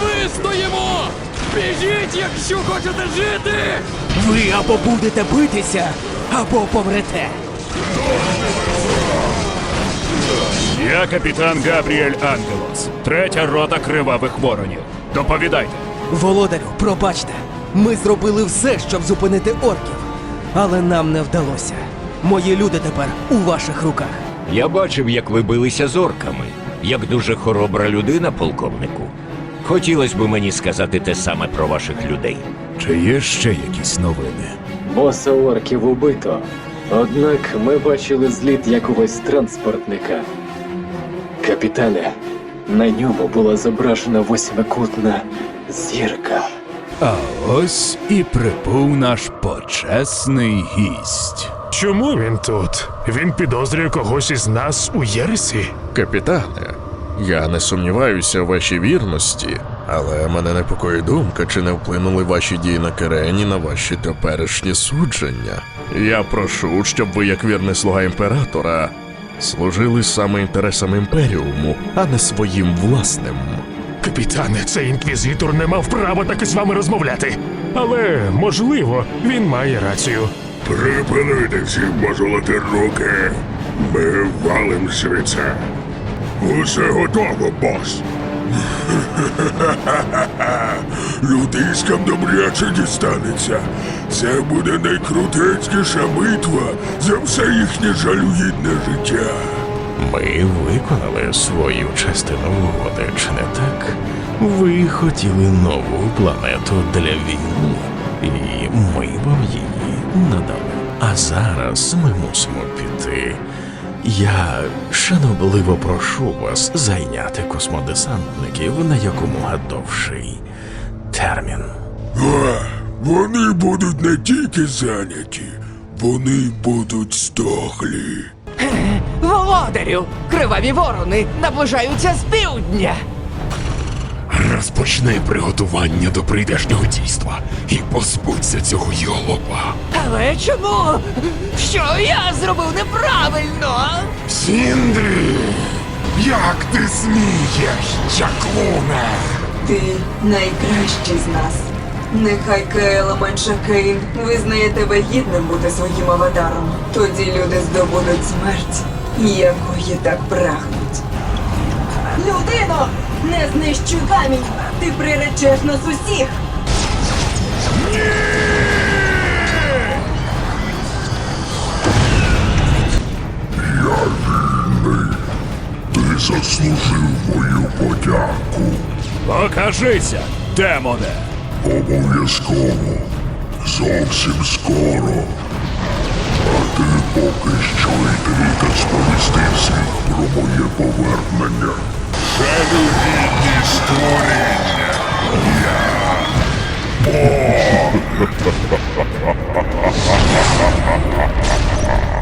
вистоїмо! Біжіть, якщо хочете жити! Ви або будете битися, або помрете. Я капітан Габріель Ангелос, третя рота кривавих воронів. Доповідайте. Володарю, пробачте, ми зробили все, щоб зупинити орків, але нам не вдалося. Мої люди тепер у ваших руках. Я бачив, як ви билися з орками. Як дуже хоробра людина, полковнику. Хотілося б мені сказати те саме про ваших людей. Чи є ще якісь новини? Боса орків убито. Однак ми бачили зліт якогось транспортника. Капітане, на ньому була зображена восьмикутна зірка. А ось і прибув наш почесний гість. Чому він тут? Він підозрює когось із нас у Єресі? Капітане, я не сумніваюся у вашій вірності, але мене непокоїть думка, чи не вплинули ваші дії на Керені на ваші теперішні судження. Я прошу, щоб ви, як вірний слуга імператора, служили саме інтересам імперіуму, а не своїм власним. Капітане, цей інквізитор не мав права так із вами розмовляти. Але, можливо, він має рацію. Припинити всім мозолити руки. Ми валим звідси. Усе готово, бос. Людиськам добряче дістанеться. Це буде найкрутецькіша битва за все їхнє жалюгідне життя. Ми виконали свою частину угоди, чи не так? Ви хотіли нову планету для війни, і ми вам її надали. А зараз ми мусимо піти. Я шанобливо прошу вас зайняти космодесантників на якомога довший термін. А, вони будуть не тільки зайняті, вони будуть стохлі. Володарю, криваві ворони наближаються з півдня. Розпочни приготування до прийдешнього дійства і позбудься цього йолопа. Але чому? Що я зробив неправильно? Сіндрі! Як ти смієш, чаклуне? Ти найкращий з нас. Нехай Кейла Меншакейн визнає тебе гідним бути своїм аватаром. Тоді люди здобудуть смерть, якої так прагнуть. Людино! Не знищуй камінь! Ти приречеш нас усіх! Ні! Я вільний. Ти заслужив мою подяку. Покажися, демоне! Обов'язково. Зовсім скоро. А ти поки що йди та сповісти всіх про моє повернення жалюгідні створіння. Я Бог!